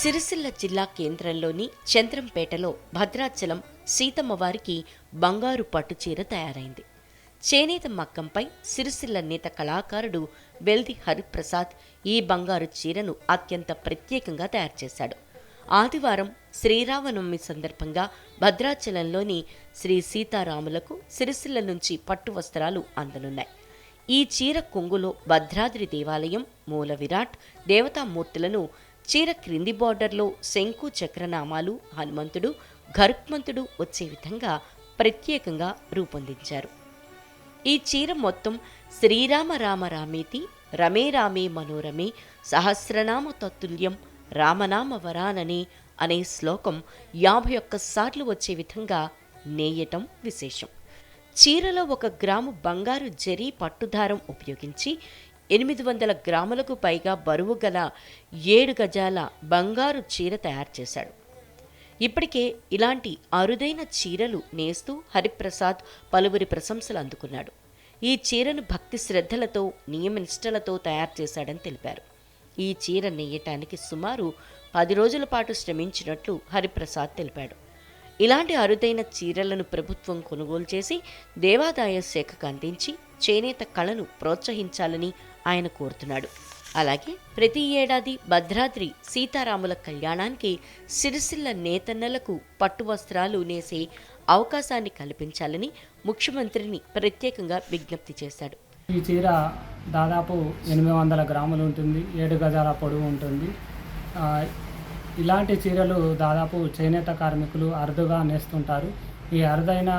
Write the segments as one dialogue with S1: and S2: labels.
S1: సిరిసిల్ల జిల్లా కేంద్రంలోని చంద్రంపేటలో భద్రాచలం సీతమ్మవారికి బంగారు పట్టుచీర తయారైంది. చేనేత మక్కంపై సిరిసిల్ల నేత కళాకారుడు వెల్ది హరిప్రసాద్ ఈ బంగారు చీరను అత్యంత ప్రత్యేకంగా తయారు చేశాడు. ఆదివారం శ్రీరామనవమి సందర్భంగా భద్రాచలంలోని శ్రీ సీతారాములకు సిరిసిల్ల నుంచి పట్టు వస్త్రాలు అందనున్నాయి. ఈ చీర కొంగులో భద్రాద్రి దేవాలయం మూల విరాట్ దేవతామూర్తులను చీర క్రింది బార్డర్లో శంకు చక్రనామాలు హనుమంతుడు గరుత్మంతుడు వచ్చే విధంగా ప్రత్యేకంగా రూపొందించారు. ఈ చీర మొత్తం శ్రీరామ రామ రామేతి రమే రామే మనోరమే సహస్రనామ తత్తుల్యం రామనామ వరాననే అనే శ్లోకం యాభై ఒక్కసార్లు వచ్చే విధంగా నేయటం విశేషం. చీరలో ఒక గ్రాము బంగారు జరీ పట్టుదారం ఉపయోగించి ఎనిమిది వందల గ్రాములకు పైగా బరువు గల ఏడు గజాల బంగారు చీర తయారు చేశాడు. ఇప్పటికే ఇలాంటి అరుదైన చీరలు నేస్తూ హరిప్రసాద్ పలువురి ప్రశంసలు అందుకున్నాడు. ఈ చీరను భక్తి శ్రద్ధలతో నియమనిష్టలతో తయారు చేశాడని తెలిపారు. ఈ చీర నేయటానికి సుమారు పది రోజుల పాటు శ్రమించినట్లు హరిప్రసాద్ తెలిపాడు. ఇలాంటి అరుదైన చీరలను ప్రభుత్వం కొనుగోలు చేసి దేవాదాయ శాఖకు అందించి చేనేత కళను ప్రోత్సహించాలని ఆయన కోరుతున్నాడు. అలాగే ప్రతి ఏడాది భద్రాద్రి సీతారాముల కళ్యాణానికి సిరిసిల్ల నేతన్నలకు పట్టు వస్త్రాలు నేసే అవకాశాన్ని కల్పించాలని ముఖ్యమంత్రిని ప్రత్యేకంగా విజ్ఞప్తి చేశాడు.
S2: ఈ చీర దాదాపు ఎనిమిది వందల గ్రాములు ఉంటుంది ఏడు గజాల పొడవు ఉంటుంది. ఇలాంటి చీరలు దాదాపు చేనేత కార్మికులు అరుదుగా నేస్తుంటారు. ఈ అరుదైన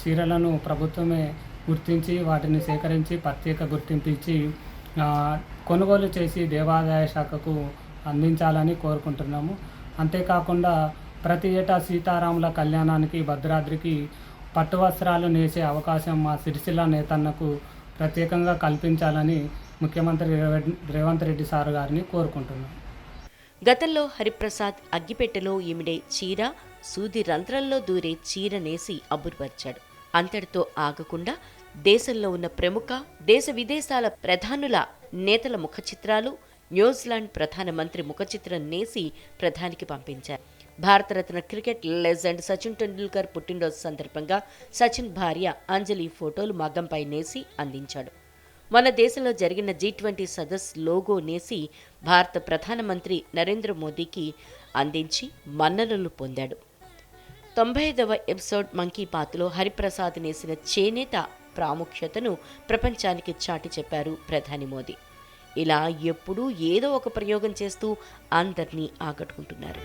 S2: చీరలను ప్రభుత్వమే గుర్తించి వాటిని సేకరించి ప్రత్యేక గుర్తింపు ఇచ్చి కొనుగోలు చేసి దేవాదాయ శాఖకు అందించాలని కోరుకుంటున్నాము. అంతేకాకుండా ప్రతి ఏటా సీతారాముల కళ్యాణానికి భద్రాద్రికి పట్టు వస్త్రాలు నేసే అవకాశం మా సిరిసిల్ల నేతన్నకు ప్రత్యేకంగా కల్పించాలని ముఖ్యమంత్రి రేవంత్ రెడ్డి సార్ గారిని కోరుకుంటున్నాం.
S1: గతంలో హరిప్రసాద్ అగ్గిపెట్టెలో ఈమిడే చీర సూది రంధ్రంలో దూరే చీర నేసి అబ్బురుపరిచాడు. అంతటితో ఆగకుండా దేశంలో ఉన్న ప్రముఖ దేశ విదేశాల ప్రధానుల నేతల ముఖ చిత్రాలు న్యూజిలాండ్ ప్రధానమంత్రి ముఖ చిత్రం నేసి ప్రధానికి పంపించారు. భారతరత్న క్రికెట్ లెజెండ్ సచిన్ టెండూల్కర్ పుట్టినరోజు సందర్భంగా సచిన్ భార్య అంజలి ఫోటోలు మగ్గంపై నేసి అందించాడు. మన దేశంలో జరిగిన జీ ట్వంటీ సదస్సు లోగో నేసి భారత ప్రధానమంత్రి నరేంద్ర మోదీకి అందించి మన్ననలు పొందాడు. తొంభై ఐదవ ఎపిసోడ్ మంకీ పాత్లో హరిప్రసాద్ నేసిన చేనేత ప్రాముఖ్యతను ప్రపంచానికి చాటి చెప్పారు ప్రధాని మోదీ. ఇలా ఎప్పుడూ ఏదో ఒక ప్రయోగం చేస్తూ అందరినీ ఆకట్టుకుంటున్నారు.